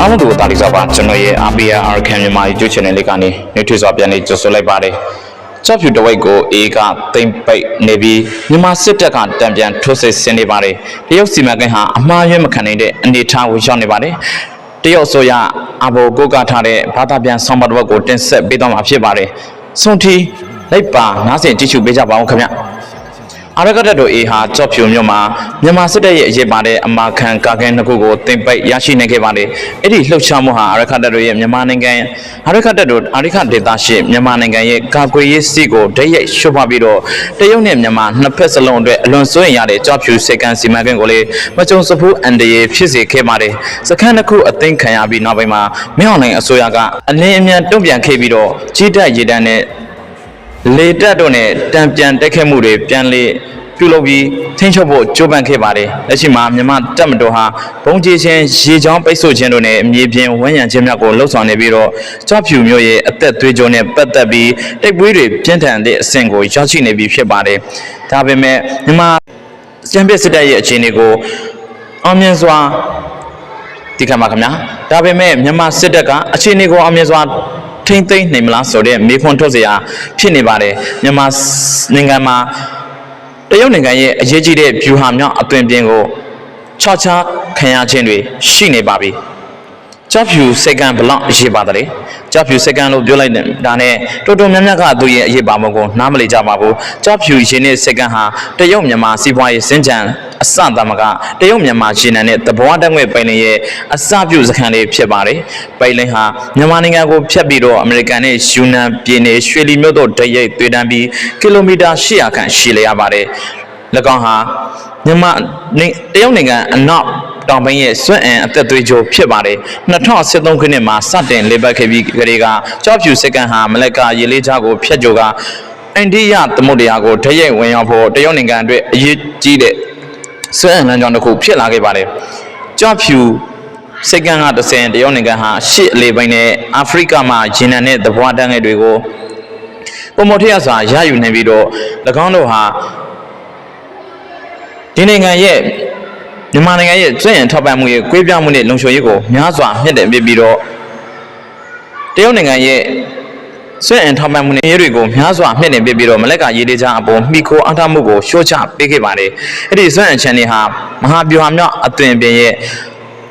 အားလုံးကိုတာလီစာပါကျွန်တော်ရဲ့ RPR Arkan မြန်မာ YouTube channel လေးကနေနေထွေးစွာပြန်လေးကြိုဆိုလိုက်ပါတယ်။ကြော့ဖြူတဝိတ်ကိုအေးကတိမ့်ပိတ်နေပြီးမြန်မာစစ်တပ်ကတံပြန်ထိုးစစ်ဆင်နေပါတယ်။တရုတ်စီမံကိန်းဟာအမှားယွင်းမခံနိုင်တဲ့အနေအထားကိုရောက်နေပါတယ်။တရုတ်ဆိုရအဘောကိုကထားတဲ့ဘာသာပြန်ဆောင်ပါတစ်ဝက်ကိုတင်ဆက်ပေးတော့မှာဖြစ်ပါတယ်။ဆုံးထီလိုက်ပါနားဆင်ကြည့်ရှုပေးကြပါဦးခင်ဗျ။ အာရကတက်တို့အေဟာကြော့ဖြူမြို့မှာမြန်မာစစ်တပ်ရဲ့အရေးပါတဲ့အမာခံကာကဲနှစ်ခုကိုတင်ပိတ်ရရှိနိုင်ခဲ့ပါတယ်။အဲ့ဒီလှုပ်ရှားမှုဟာအာရကတက်တို့ရဲ့မြန်မာနိုင်ငံအာရကတက်တို့အာရကဒေသရှိမြန်မာနိုင်ငံရဲ့ကာကွယ်ရေးစီကိုဓာတ်ရိုက်ရှုပ်ဖပြီးတော့တရုတ်နဲ့မြန်မာနှစ်ဖက်စလုံးအတွက်အလွန်စိုးရင်ရတဲ့ကြော့ဖြူစေကန်စီမံကိန်းကိုလေမကြုံစဖူးအန်ဒီယေဖြစ်စေခဲ့ပါတယ်။စခန်းတစ်ခုအသိမ်းခံရပြီးနောက်ပိုင်းမှာမင်းအောင်လှိုင်အစိုးရကအလင်းအမြန်တုံ့ပြန်ခဲ့ပြီးတော့ကြီးတက်ရေတန်းနဲ့ လေတက်တို့နဲ့တံပြန်တက်ခဲ့မှုတွေပြန်လေပြုလုပ်ပြီးထိန်းချုပ်ဖို့ကြိုးပမ်းခဲ့ပါတယ်။လက်ရှိမှာမြန်မာတပ်မတော်ဟာဘုံကြီးချင်းရေချောင်းပိတ်ဆို့ခြင်းတို့နဲ့မြေပြင်ဝန်းရံခြင်းများကိုလှုပ်ဆောင်နေပြီးတော့ကြော့ဖြူမျိုးရဲ့အသက်သွေးကြောနဲ့ပတ်သက်ပြီးတိုက်ပွဲတွေပြင်းထန်တဲ့အဆင့်ကိုရောက်ရှိနေပြီဖြစ်ပါတယ်။ဒါပေမဲ့မြန်မာကျန်းပစ်စစ်တပ်ရဲ့အခြေအနေကိုအောင်မြင်စွာဒီကမှာခင်ဗျာဒါပေမဲ့မြန်မာစစ်တပ်ကအခြေအနေကိုအောင်မြင်စွာ ထိမ့်သိမ့်နိုင်မလားဆိုတဲ့မေးခွန်းထုတ်စရာဖြစ်နေပါတယ်မြန်မာနိုင်ငံမှာတရုတ်နိုင်ငံရဲ့အရေးကြီးတဲ့ဗျူဟာမြောက်အသွင်ပြင်ကိုခြားခြားခံရခြင်းတွေရှိနေပါပြီ ကြောက်ဖြူစက္ကန့်ဘလောက်အရေးပါတယ်ကြောက်ဖြူစက္ကန့်လို့ပြောလိုက်တဲ့ဒါနဲ့တော်တော်များများကသူ့ရဲ့အရေးပါမှုကိုနားမလည်ကြပါဘူးကြောက်ဖြူရှင်တဲ့စက္ကန့်ဟာတရုတ်မြန်မာစီးပွားရေးစင်ကြံအစသမကတရုတ်မြန်မာရှင်နံနဲ့တဘွားတက်ငွေပိုင်လင်ရဲ့အစပြုစခန်းလေးဖြစ်ပါတယ်ပိုင်လင်ဟာမြန်မာနိုင်ငံကိုဖြတ်ပြီးတော့အမေရိကန်နဲ့ယူနန်ပြည်နယ်ရွှေလီမြို့တို့တရိပ်သွေးတန်းပြီးကီလိုမီတာ800ခန့်ရှည်လျက်ပါတယ်၎င်းဟာမြန်မာနေတရုတ်နိုင်ငံအနောက် တောင်ပိုင်းရဲ့စွန့်အင်အသက်သွေးကြိုဖြစ်ပါတယ်2013ခုနှစ်မှာစတင်လေပတ်ခဲ့ပြီးကလေးကကြောက်ဖြူစကန်ဟာမလက်ကရေလေးချကိုဖျက်ကြိုကအိန္ဒိယသမုဒ္ဒရာကိုဓာတ်ရိုက်ဝင်ရောက်ဖို့တရုတ်နိုင်ငံအတွက်အရေးကြီးတဲ့စွန့်အင်လမ်းကြောင်းတစ်ခုဖြစ်လာခဲ့ပါတယ်ကြောက်ဖြူစကန်ကတစ်ဆင်တရုတ်နိုင်ငံဟာရှစ်အလေပိုင်းနဲ့အာဖရိကမှာဂျင်းနန်နဲ့သဘွားတန်းငယ်တွေကိုပုံမထရစွာရယူနေပြီးတော့၎င်းတို့ဟာဒီနိုင်ငံရဲ့ မြန်မာနိုင်ငံရဲ့စွန့်ရင်ထောက်ပံ့မှုရဲ့ကွေးပြောင်းမှုနဲ့လုံခြုံရေးကိုများစွာမြင့်တင်ပေးပြီးတော့တရုတ်နိုင်ငံရဲ့စွန့်ရင်ထောက်ပံ့မှုနဲ့ရေးတွေကိုများစွာမြင့်တင်ပေးပြီးတော့မလက်ကရေးလေးချအပေါ်မိခိုအားထားမှုကိုရှော့ချပေးခဲ့ပါတယ်။အဲ့ဒီစွန့်ရင်ချန်နေဟာမဟာဗျူဟာမြောက်အသွင်ပြင်ရဲ့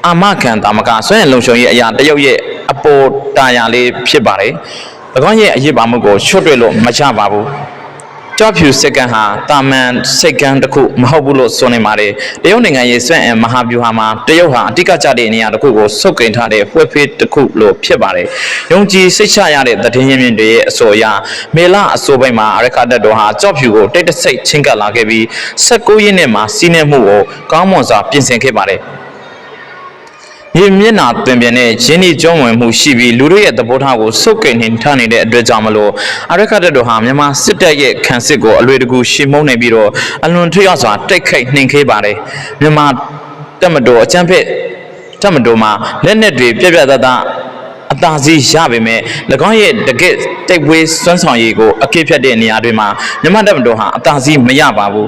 အာမခံတာမကစွန့်ရင်လုံခြုံရေးအရာတရုတ်ရဲ့အပေါ်တာယာလေးဖြစ်ပါတယ်။၎င်းရဲ့အရေးပါမှုကိုချွတ်တွေ့လို့မချပါဘူး။ ကြော့ဖြူစက္ကန့်ဟာတာမန်စိတ်ကန်းတစ်ခုမဟုတ်ဘူးလို့ဆိုနေပါတယ်တရုတ်နိုင်ငံရဲ့စွန့်အင်မဟာဗျူဟာမှာတရုတ်ဟာအတိတ်ကကြတဲ့နေရာတစ်ခုကိုစုပ်ကိန်ထားတဲ့ဖွေးဖေးတစ်ခုလို့ဖြစ်ပါတယ်ယုံကြည်စိတ်ချရတဲ့သတင်းရင်းမြစ်တွေရဲ့အဆိုအရမေလအဆိုပိုင်းမှာအရခတက်တော်ဟာကြော့ဖြူကိုတိတ်တဆိတ်ချင်းကပ်လာခဲ့ပြီး16ရက်နေ့မှာစီးနှင်းမှုကိုကောင်းမွန်စွာပြင်ဆင်ခဲ့ပါတယ် မြေမျက်နှာတွင်ပြန်တဲ့ရင်းနှီးကျွမ်းဝင်မှုရှိပြီးလူတို့ရဲ့သဘောထားကိုစုပ်ကိန်နေထားနေတဲ့အတွက်ကြောင့်မလို့အရက်ခတ်တပ်တော်ဟာမြန်မာစစ်တပ်ရဲ့ခံစစ်ကိုအလွယ်တကူရှေ့မုန်းနေပြီးတော့အလွန်ထိရောက်စွာတိုက်ခိုက်နှိမ်ခေးပါတယ်မြန်မာတပ်မတော်အကြမ်းဖက်တပ်မတော်မှာလက်နက်တွေပြက်ပြက်သားသားအသာစီးရပေမဲ့၎င်းရဲ့တကယ့်တိုက်ပွဲစွမ်းဆောင်ရည်ကိုအကိဖြတ်တဲ့နေရာတွေမှာမြန်မာတပ်မတော်ဟာအသာစီးမရပါဘူး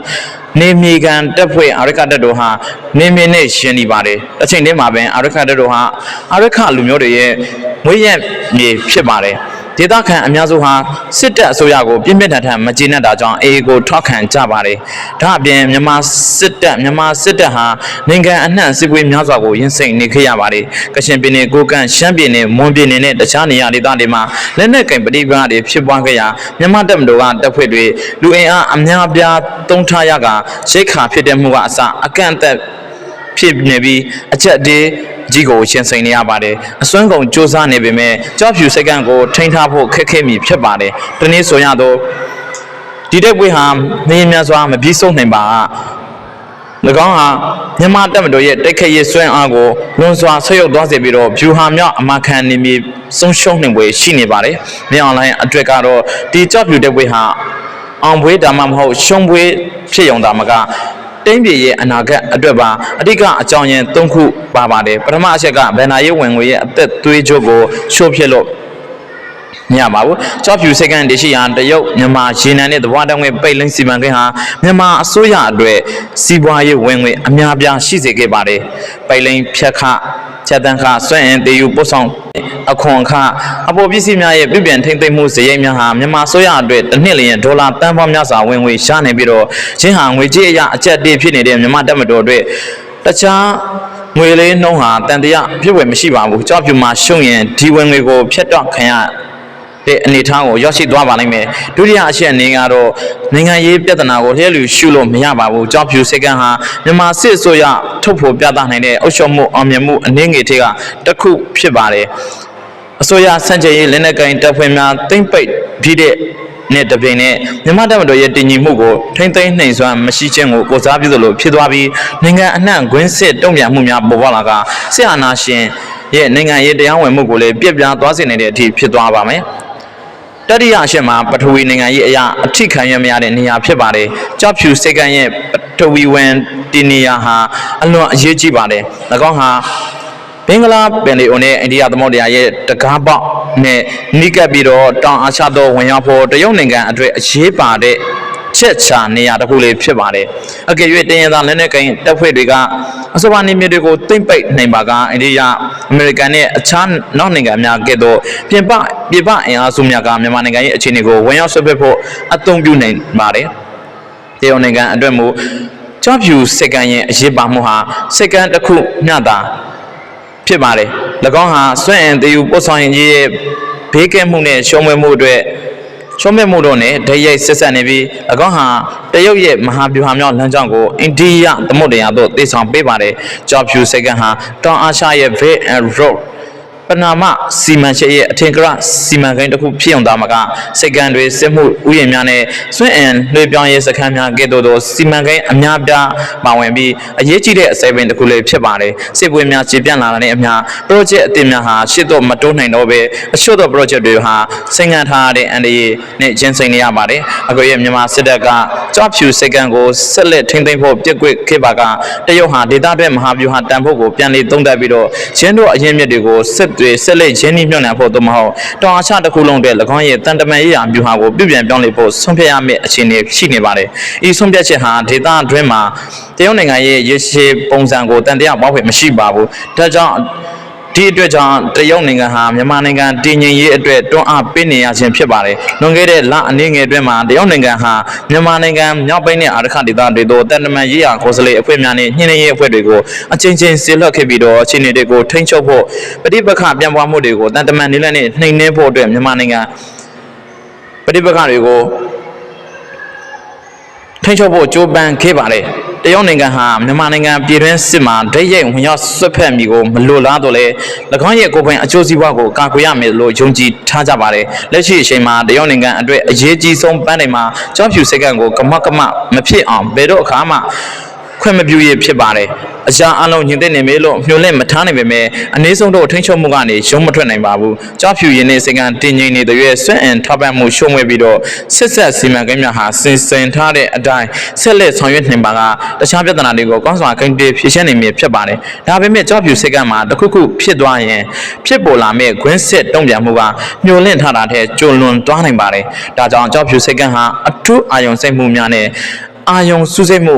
နေမြေကန်တပ်ဖွဲ့အာရခတပ်တော်ဟာနေမြေနဲ့ရှင်နေပါတယ်အချိန်တည်းမှာပဲအာရခတပ်တော်ဟာအာရခလူမျိုးတွေရဲ့ငွေရမြေဖြစ်ပါတယ် ဒေသခံအများစုဟာစစ်တပ်အစိုးရကိုပြင်းပြထန်ထန်မကျေနပ်တာကြောင့်အေအေကိုထောက်ခံကြပါတယ်။ဒါအပြင်မြန်မာစစ်တပ်မြန်မာစစ်တပ်ဟာနိုင်ငံအနှံ့စစ်ပွဲများစွာကိုရင်ဆိုင်နေခဲ့ရပါတယ်။ကချင်ပြည်နယ်ကိုကန့်ရှမ်းပြည်နယ်မွန်ပြည်နယ်နဲ့တခြားနေရာဒေသတွေမှာလက်နက်ကင်ပဋိပက္ခတွေဖြစ်ပွားခဲ့ရာမြန်မာတပ်မတော်ကတပ်ဖွဲ့တွေလူအင်အားအများအပြားတုံးထားရကရိတ်ခါဖြစ်တဲ့မှုကအစအကန့်အသတ် ဖြစ်နေပြီးအချက်အသေးကြီးကိုရှင်းစိန်နေရပါတယ်အစွမ်းကုန်စူးစမ်းနေပေမဲ့ကြောက်ဖြူစက္ကန့်ကိုထိန်းထားဖို့ခက်ခဲမိဖြစ်ပါတယ်တနည်းဆိုရတော့ဒီတက်ပွဲဟာမင်းများစွာမပြီးဆုံးနိုင်ပါ၎င်းဟာမြန်မာတပ်မတော်ရဲ့တိုက်ခိုက်ရေးစွမ်းအားကိုလွန်စွာဆွတ်ယုတ်သွားစေပြီးတော့ဖြူဟာမြောက်အမခံနေမြေဆုံးရှုံးနေပွဲရှိနေပါတယ်။မြန်အွန်လိုင်းအတွက်ကတော့ဒီကြောက်ဖြူတက်ပွဲဟာအောင်ပွဲဒါမှမဟုတ်ရှုံးပွဲဖြစ်ရုံဒါမက တိုင်းပြည်ရဲ့အနာဂတ်အတွက်ပါအဓိကအကြောင်းရင်း၃ခုပါပါတယ်ပထမအချက်ကဗန်နာရေးဝင်ငွေရဲ့အသက်သွေးကြိုးကိုရှို့ဖြစ်လို့မရပါဘူး။ကြောက်ဖြူစက္ကန့်တရှိရန်တရုတ်မြန်မာရေနံနဲ့သဘာဝတံငွေပိတ်လိမ့်စီမံကိန်းဟာမြန်မာအစိုးရအတွက်စီးပွားရေးဝင်ငွေအများပြားရှိစေခဲ့ပါတယ်။ပိတ်လိမ့်ဖြတ်ခ ချက်တန်းခစွန့်အင်တေယူပို့ဆောင်အခွန်အခအပေါ်ပစ္စည်းများရဲ့ပြည်ပြန်ထိမ့်သိမ်းမှုစရိတ်များဟာမြန်မာဆိုရအတွက်တစ်နှစ်လျင်ဒေါ်လာတန်ပေါင်းများစွာဝင်ငွေရနေပြီးတော့ချင်းဟာငွေကြေးအရအကျက်တေးဖြစ်နေတဲ့မြန်မာတပ်မတော်အတွက်တခြားငွေလေးနှုံးဟာတန်တရားဖြစ်ဝယ်မရှိပါဘူးကြောက်ပြူမှာရှုံရင်ဒီဝင်ငွေကိုဖျက်တော့ခံရ တဲ့အနေအထားကိုရောက်ရှိသွားပါလိမ့်မယ်ဒုတိယအချက်အနေကတော့နိုင်ငံရေးပြဿနာကိုလျှက်လူရှုလို့မရပါဘူးကြောက်ဖြူစိတ်ကန်းဟာမြန်မာစစ်အစိုးရထုတ်ဖော်ပြသနိုင်တဲ့အုပ်ချုပ်မှုအောင်မြင်မှုအနည်းငယ်တွေကတစ်ခုဖြစ်ပါတယ်အစိုးရစံချိန်ရေးလက်နက်ကင်တပ်ဖွဲ့များတိမ့်ပိတ်ပြီးတဲ့နဲ့တပြိင်နဲ့မြန်မာတပ်မတော်ရဲ့တည်ငြိမ်မှုကိုထိမ့်သိမ်းနှိမ်စွမ်းမရှိခြင်းကိုကိုစားပြုသလိုဖြစ်သွားပြီးနိုင်ငံအနှံ့ဂွင်းစစ်တုံ့ပြန်မှုများပေါ်ပေါက်လာကစစ်အာဏာရှင်ရဲ့နိုင်ငံရေးတရားဝင်မှုကိုလည်းပြက်ပြားသွားစေနေတဲ့အထိဖြစ်သွားပါမယ် တတိယအချက်မှာပထဝီနိုင်ငံရေးအရာအထိခံရမရတဲ့နေရာဖြစ်ပါတယ်။ကြောက်ဖြူစိတ်ကန်းရဲ့ပထဝီဝင်ဒီနေရာဟာအလွန်အရေးကြီးပါတယ်။၎င်းဟာဘင်္ဂလားပင်လယ်အိုနဲ့အိန္ဒိယသမုဒ္ဒရာရဲ့တကားပေါက်နဲ့နိကပ်ပြီးတော့တောင်အာရှသောဝင်ရောက်ဖို့တရုတ်နိုင်ငံအတွက်အရေးပါတဲ့ ချက်ချာနေရာတစ်ခုလေးဖြစ်ပါတယ်။အကယ်၍တင်ရသားလက်နက်ကိုင်တပ်ဖွဲ့တွေကအဆိုပါနေမြေတွေကိုတိမ့်ပိတ်နိုင်ပါကအိန္ဒိယအမေရိကန်နဲ့အခြားနောက်နိုင်ငံများကဲ့သို့ပြင်ပပြင်ပအင်အားစုများကမြန်မာနိုင်ငံရဲ့အခြေအနေကိုဝင်ရောက်ဆွဲဖက်ဖို့အသုံးပြုနိုင်ပါတယ်။တရုတ်နိုင်ငံအတွက်မူကြော့ဖြူစက္ကန်ရဲ့အရေးပါမှုဟာစက္ကန်တစ်ခုမျှတာဖြစ်ပါတယ်။၎င်းဟာစွန့်အင်တေယူပို့ဆောင်ရင်ကြီးရဲ့ဘေးကင်းမှုနဲ့ရှုံးမွေးမှုအတွက် ချုံးမြတ်မှုတို့နဲ့ဓာတ်ရိုက်ဆက်ဆက်နေပြီး၎င်းဟာတရုတ်ရဲ့မဟာဗျူဟာမြောက်လမ်းကြောင်းကိုအိန္ဒိယသမုဒ္ဒရာသို့တည်ဆောင်ပေးပါတယ်။ကြော့ဖြူစက္ကန်ဟာတောင်အာရှရဲ့ Belt and Road ပနာမစီမံချက်ရဲ့အထင်ကရစီမံကိန်းတစ်ခုဖြစ်အောင်သားမကစက္ကန်တွေစစ်မှုဥယျာဉ်များနဲ့စွန့်အင်လွှဲပြောင်းရေးစခန်းများကဲ့သို့သောစီမံကိန်းအများပြားပါဝင်ပြီးအရေးကြီးတဲ့အစိပ်ပင်တစ်ခုလေးဖြစ်ပါတယ်စစ်ပွဲများခြေပြန့်လာတဲ့အမျှ project အသစ်များဟာရှေ့တော့မတိုးနိုင်တော့ပဲအချို့သော project တွေဟာစိန်ငံထားရတဲ့အန်ဒီရေးနဲ့ကျင်းစိန်နေရပါတယ်အခုရဲ့မြန်မာစစ်တပ်ကကြော့ဖြူစက္ကန်ကိုဆက်လက်ထိန်းသိမ်းဖို့ပြစ်ကွက်ခဲ့ပါကတရုတ်ဟာဒေသတွင်းမဟာဗျူဟာတန်ဖို့ကိုပြန်လည်သုံးသပ်ပြီးတော့ရင်းတို့အရင်မြစ်တွေကိုစစ်တွေဆက်လက်ရင်းနှီးမြှုပ်နှံဖို့သို့မဟုတ်တောင်အာရှတစ်ခုလုံးအတွက်၎င်းရဲ့တန်တမန်ရေးရာဗျူဟာကိုပြုပြင်ပြောင်းလဲဖို့ဆုံးဖြတ်ရမယ့်အခြေအနေရှိနေပါတယ်။ဤဆုံးဖြတ်ချက်ဟာဒေသအတွင်းမှာတရုတ်နိုင်ငံရဲ့ရေရှည်ပုံစံကိုတန်တရားပေါက်ဖွယ်မရှိပါဘူး။ဒါကြောင့် ဒီအတွက်ကြောင့်တရုတ်နိုင်ငံဟာမြန်မာနိုင်ငံတည်ငြိမ်ရေးအတွက်တွန်းအားပေးနေရခြင်းဖြစ်ပါတယ်။လွန်ခဲ့တဲ့လအနည်းငယ်အတွင်းမှာတရုတ်နိုင်ငံဟာမြန်မာနိုင်ငံမြောက်ပိုင်းနဲ့အာရခဒေသတွေသို့တန်တမန်ရေးရာကိုယ်စားလှယ်အဖွဲ့များနဲ့ညှိနှိုင်းရေးအဖွဲ့တွေကိုအချင်းချင်းဆေလွှတ်ခဲ့ပြီးတော့အခြေအနေတွေကိုထိန်းချုပ်ဖို့ပဋိပက္ခပြန်ပွားမှုတွေကိုတန်တမန်နည်းလမ်းနဲ့နှိမ်နင်းဖို့အတွက်မြန်မာနိုင်ငံပဋိပက္ခတွေကို ထိန်းချုပ်ဖို့ကြိုးပမ်းခဲ့ပါတယ်။တရုတ်နိုင်ငံဟာမြန်မာနိုင်ငံပြည်တွင်းစစ်မှာဒိတ်ရိုက်ဝင်ရောက်ဆွတ်ဖက်မိကိုမလိုလားတော့လေ၎င်းရဲ့ကိုယ်ပိုင်အကျိုးစီးပွားကိုကာကွယ်ရမယ်လို့ယုံကြည်ထားကြပါတယ်။လက်ရှိအချိန်မှာတရုတ်နိုင်ငံအတွက်အရေးကြီးဆုံးပန်းတွေမှာကြောက်ဖြူစိတ်ကံကိုကမကမမဖြစ်အောင်ဘယ်တော့အခါမှ ခွင့်မပြုရဖြစ်ပါတယ်။အရာအလုံးညင်တဲ့နေမေးလို့မျှော်လင့်မထားနိုင်ပေမဲ့အနည်းဆုံးတော့ထိန်းချုပ်မှုကနေရုံးမထွက်နိုင်ပါဘူး။ကြောက်ဖြူရင်နဲ့စိတ်ကံတင်ငိမ့်နေတဲ့ရွေးဆွန့်အင်ထောက်ပံ့မှုရှုံးဝဲပြီးတော့ဆက်ဆက်စီမံကိန်းများဟာစင်စင်ထားတဲ့အတိုင်းဆက်လက်ဆောင်ရွက်နိုင်ပါကတခြားပြဿနာတွေကိုကောင်းစွာကိန်းတေဖြေရှင်းနိုင်မည်ဖြစ်ပါတယ်။ဒါပေမဲ့ကြောက်ဖြူစိတ်ကံမှာတစ်ခုခုဖြစ်သွားရင်ဖြစ်ပေါ်လာမဲ့ခွင်းစစ်တုံ့ပြန်မှုကမျှော်လင့်ထားတာထက်ကျွလွန်သွားနိုင်ပါတယ်။ဒါကြောင့်ကြောက်ဖြူစိတ်ကံဟာအထူးအာယုံစိတ်မှုများနဲ့အာယုံစုစိတ်မှု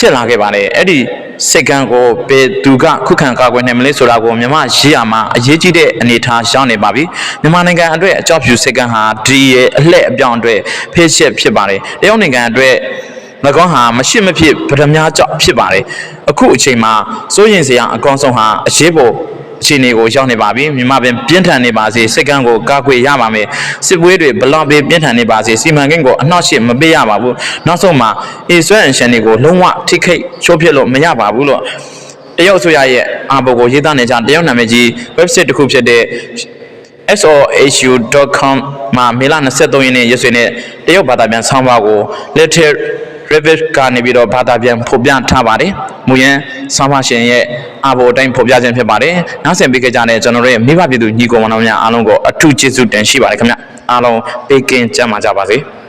ဖြစ်လာခဲ့ပါတယ်အဲ့ဒီစိတ်ကံကိုဘယ်သူကခုခံကာကွယ်နိုင်မလဲဆိုတာကိုမြန်မာရေးရမှာအရေးကြီးတဲ့အနေအထားရောက်နေပါပြီမြန်မာနိုင်ငံအတွက်အကြောက်ဖြူစိတ်ကံဟာဒီရဲ့အလှည့်အပြောင်းအတွက်ဖေးရှက်ဖြစ်ပါတယ်တရုတ်နိုင်ငံအတွက်၎င်းဟာမရှိမဖြစ်ဗဒမားကြောက်ဖြစ်ပါတယ်အခုအချိန်မှာစိုးရင်စရာအကောင်းဆုံးဟာအရေးပေါ် အခြေအနေကိုရောက်နေပါပြီမြန်မာပြည်ပြင်းထန်နေပါစေစိတ်ကံကိုကာကွယ်ရပါမယ်စစ်ပွဲတွေဘလောက်ပဲပြင်းထန်နေပါစေစီမံကိန်းကိုအနှောက်အယှက်မပေးရပါဘူးနောက်ဆုံးမှာအေဆွဲအန်ရှန်တွေကိုလုံးဝထိခိတ်ချိုးဖြစ်လို့မရပါဘူးလို့တရုတ်အစိုးရရဲ့အာဘော်ကိုရေးသားနေကြတရုတ်နာမည်ကြီး website တစ်ခုဖြစ်တဲ့ sohu.com မှာမေလ23ရက်နေ့ရက်စွဲနဲ့တရုတ်ဘာသာပြန်ဆောင်းပါးကို Little Rabbit ကနေပြီးတော့ဘာသာပြန်ဖော်ပြထားပါတယ်။မူရန်ဆောင်းပါးရှင်ရဲ့အာဘော်အတိုင်းဖော်ပြခြင်းဖြစ်ပါတယ်။နောက်ဆက်ပေးခဲ့ကြတဲ့ကျွန်တော်တို့ရဲ့မိဘပြည်သူညီကောင်မတော်များအားလုံးကိုအထူးကျေးဇူးတင်ရှိပါတယ်ခင်ဗျ။အားလုံးပေးကင်းကြမှာကြပါစေ။